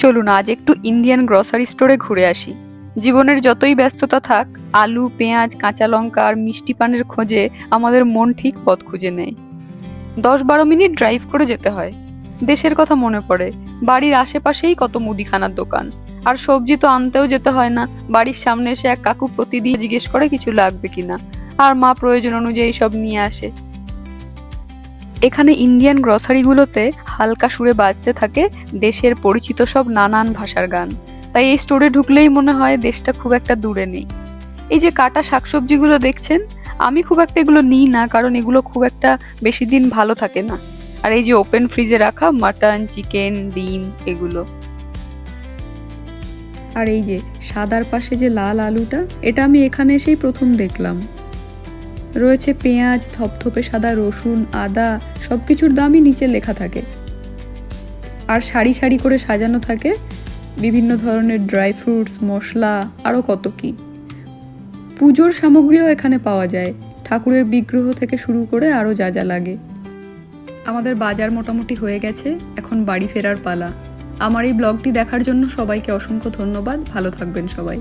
চলুন আজ একটু ইন্ডিয়ান গ্রসারি স্টোরে ঘুরে আসি। জীবনের যতই ব্যস্ততা থাক, আলু, পেঁয়াজ, কাঁচা লঙ্কা আর মিষ্টি পানের খোঁজে আমাদের মন ঠিক পথ খুঁজে নেয়। দশ বারো মিনিট ড্রাইভ করে যেতে হয়। দেশের কথা মনে পড়ে, বাড়ির আশেপাশেই কত মুদিখানার দোকান। আর সবজি তো আনতেও যেতে হয় না, বাড়ির সামনে এসে এক কাকু প্রতিদিন জিজ্ঞেস করে কিছু লাগবে কিনা। আর মা প্রয়োজন অনুযায়ী সব নিয়ে আসে। এখানে ইন্ডিয়ান গ্রসারিগুলোতে হালকা সুরে বাজতে থাকে দেশের পরিচিত সব নানান ভাষার গান। তাই এই স্টোরে ঢুকলেই মনে হয় দেশটা খুব একটা দূরে নেই। এই যে কাটা শাকসবজিগুলো দেখছেন, আমি খুব একটা এগুলো নিই না, কারণ এগুলো খুব একটা বেশি দিন ভালো থাকে না। আর এই যে ওপেন ফ্রিজে রাখা মাটন, চিকেন, ডিম, এগুলো। আর এই যে সাদার পাশে যে লাল আলুটা, এটা আমি এখানে এসেই প্রথম দেখলাম। রয়েছে পেঁয়াজ থপথপে সাদা রসুন, আদা সব কিছুর দামই নিচে লেখা থাকে। আর সারি সারি করে সাজানো থাকে বিভিন্ন ধরনের ড্রাই ফ্রুটস, মশলা আরও কত কি। পুজোর সামগ্রীও এখানে পাওয়া যায়। ঠাকুরের বিগ্রহ থেকে শুরু করে আরও যা যা লাগে। আমাদের বাজার মোটামুটি হয়ে গেছে, এখন বাড়ি ফেরার পালা। আমার এই ব্লগটি দেখার জন্য সবাইকে অসংখ্য ধন্যবাদ। ভালো থাকবেন সবাই।